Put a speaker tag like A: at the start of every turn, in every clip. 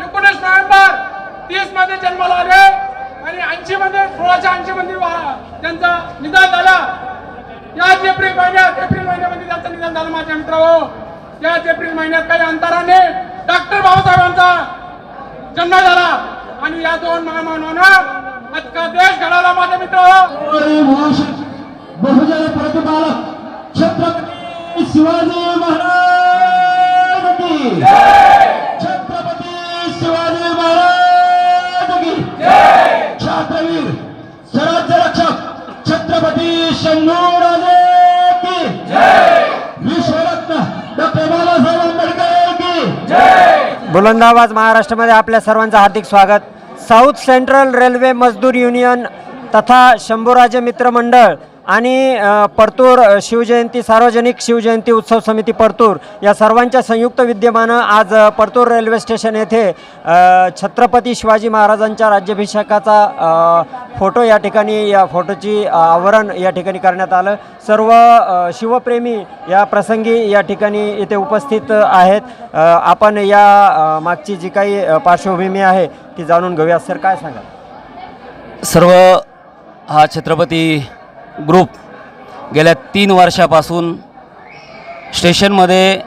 A: एकोणीस नोव्हेंबर तीसमध्ये जन्माला आले आणि ऐंशी मध्ये सोळाशे ऐंशी मध्ये त्यांचा त्यांचं निधन झालं. याच एप्रिल महिन्यात एप्रिल महिन्यामध्ये त्यांचं निधन झालं माझ्या मित्र याच एप्रिल महिन्यात काही अंतराने डॉक्टर बाबासाहेबांचा जन्म झाला. आणि या दोन महामानवानं अख्खा देश घडाला माझ्या
B: मित्र छत्रपती शंभूराजे की विश्वरत्न डॉक्टर बाबासाहेब आंबेडकर की
C: बुलंद आवाज महाराष्ट्रामध्ये आपल्या सर्वांचं हार्दिक स्वागत. साऊथ सेंट्रल रेल्वे मजदूर युनियन तथा शंभूराजे मित्र मंडळ आणि परतूर शिवजयंती सार्वजनिक शिवजयंती उत्सव समिती परतूर या सर्वांच्या संयुक्त विद्यमानं आज परतूर रेल्वे स्टेशन येथे छत्रपती शिवाजी महाराजांच्या राज्याभिषेकाचा फोटो या ठिकाणी या फोटोची आवरण या ठिकाणी करण्यात आलं. सर्व शिवप्रेमी या प्रसंगी या ठिकाणी इथे उपस्थित आहेत. आपण या मागची जी काही पार्श्वभूमी आहे ती जाणून घेऊया. सर काय सांगा
D: सर्व हा छत्रपती ग्रुप गेल्या तीन वर्षापासून स्टेशनमध्ये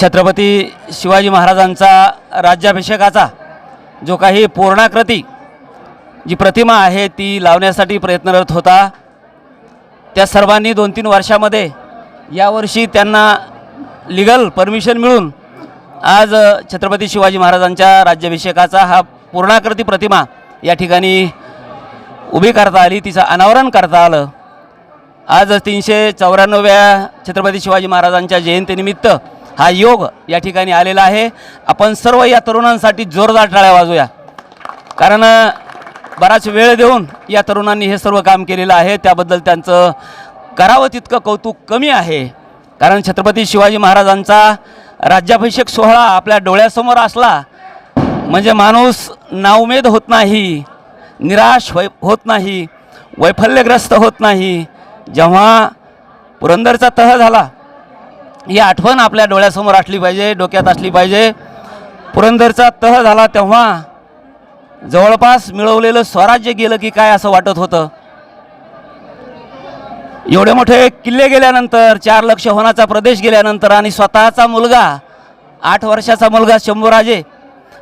D: छत्रपती शिवाजी महाराजांचा राज्याभिषेकाचा जो काही पूर्णाकृती जी प्रतिमा आहे ती लावण्यासाठी प्रयत्नरत होता त्या सर्वांनी दोन तीन वर्षामध्ये यावर्षी त्यांना लिगल परमिशन मिळून आज छत्रपती शिवाजी महाराजांच्या राज्याभिषेकाचा हा पूर्णाकृती प्रतिमा या ठिकाणी उभी करता आली तिचं अनावरण करता आलं. आज तीनशे चौऱ्याण्णव्या छत्रपती शिवाजी महाराजांच्या जयंतीनिमित्त हा योग या ठिकाणी आलेला आहे. आपण सर्व या तरुणांसाठी जोरदार टाळ्या वाजूया कारण बराच वेळ देऊन या तरुणांनी हे सर्व काम केलेलं आहे. त्याबद्दल त्यांचं करावं तितकं कौतुक कमी आहे. कारण छत्रपती शिवाजी महाराजांचा राज्याभिषेक सोहळा आपल्या डोळ्यासमोर असला म्हणजे माणूस नाउमेद होत नाही. निराश वै होत नाही वैफल्यग्रस्त होत नाही. जेव्हा पुरंदरचा तह झाला ही आठवण आपल्या डोळ्यासमोर असली पाहिजे डोक्यात असली पाहिजे. पुरंदरचा तह झाला तेव्हा जवळपास मिळवलेलं स्वराज्य गेलं की काय असं वाटत होतं? एवढे मोठे किल्ले गेल्यानंतर चार लक्ष होण्याचा प्रदेश गेल्यानंतर आणि स्वतःचा मुलगा आठ वर्षाचा मुलगा शंभूराजे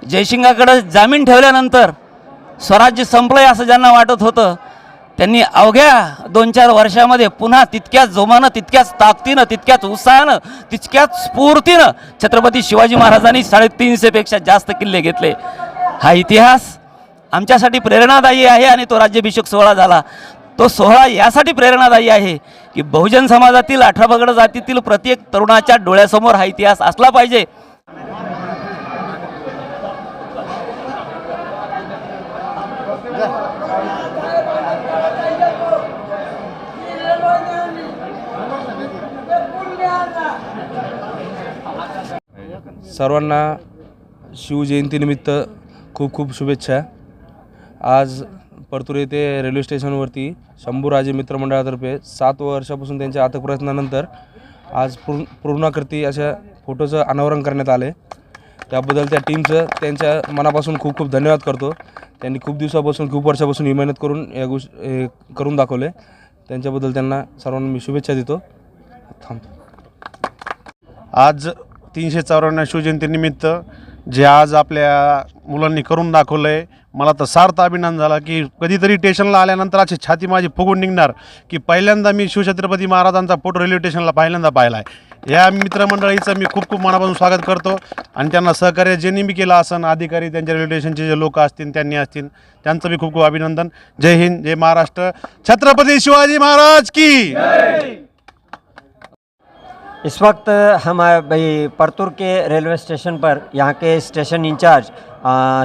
D: जयसिंगाकडं जामीन ठेवल्यानंतर स्वराज्य संपलंय असं ज्यांना वाटत होतं त्यांनी अवघ्या दोन चार वर्षामध्ये पुन्हा तितक्याच जोमानं तितक्याच ताकदीनं तितक्याच उत्साहानं तितक्याच स्फूर्तीनं छत्रपती शिवाजी महाराजांनी साडेतीनशेपेक्षा जास्त किल्ले घेतले. हा इतिहास आमच्यासाठी प्रेरणादायी आहे आणि तो राज्याभिषेक सोहळा झाला. तो सोहळा यासाठी प्रेरणादायी आहे की बहुजन समाजातील अठरा पगड जातीतील प्रत्येक तरुणाच्या डोळ्यासमोर हा इतिहास असला पाहिजे.
E: सर्वांना शिवजयंतीनिमित्त खूप खूप शुभेच्छा. आज परतूर येथे रेल्वे स्टेशनवरती शंभूराजे मित्रमंडळातर्फे सात वर्षापासून त्यांच्या अथक प्रयत्नानंतर आज पूर्ण पूर्णाकृती अशा फोटोचं अनावरण करण्यात आले. त्याबद्दल त्या टीमचं त्यांच्या मनापासून खूप खूप धन्यवाद करतो. त्यांनी खूप दिवसापासून खूप वर्षापासून ही मेहनत करून या गोष्ट करून दाखवले. त्यांच्याबद्दल त्यांना सर्वांना मी शुभेच्छा देतो. थांबतो
F: आज तीनशे चौऱ्याण्णव शिवजयंतीनिमित्त जे आज आपल्या मुलांनी करून दाखवलं आहे मला तर सार्थ अभिमान झाला की कधीतरी स्टेशनला आल्यानंतर अशी छाती माझी फुगून निघणार की पहिल्यांदा मी शिवछत्रपती महाराजांचा फोटो रेल्वे स्टेशनला पहिल्यांदा पाहिला आहे या मित्रमंडळीचं मी खूप खूप मनापासून स्वागत करतो आणि त्यांना सहकार्य ज्यांनी मी केलं असन अधिकारी त्यांच्या रेल्वे स्टेशनचे जे लोक असतील त्यांनी असतील त्यांचं मी खूप खूप अभिनंदन. जय हिंद जय महाराष्ट्र. छत्रपती शिवाजी महाराज की
C: इस वक्त हम भाई परतूर के रेलवे स्टेशन पर, यहाँ के station in charge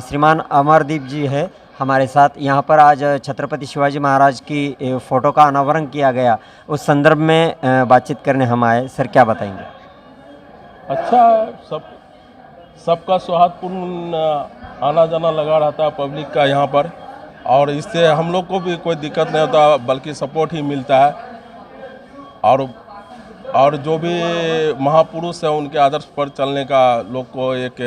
C: Shriman Amardeep ji है हमारे साथ। यहाँ पर आज छत्रपति शिवाजी महाराज की फ़ोटो का अनावरण किया गया। उस संदर्भ में बातचीत करने हम आए। सर, क्या बताएँगे?
G: अच्छा सब,
H: सबका सौहार्दपूर्ण आना जाना लगा रहता है पब्लिक का यहाँ पर। और इससे हम लोग को भी कोई दिक्कत नहीं होता, बल्कि सपोर्ट ही मिलता है। और और जो भी महापुरुष हैं, उनके आदर्श पर चलने का लोग को एक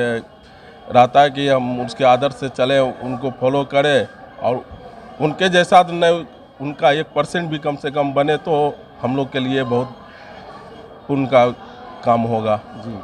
H: रहता है कि हम उसके आदर्श से चलें, उनको फॉलो करें और उनके जैसा न नहीं, उनका एक परसेंट भी कम से कम बने तो हम लोग के लिए बहुत उनका काम होगा।
C: जी।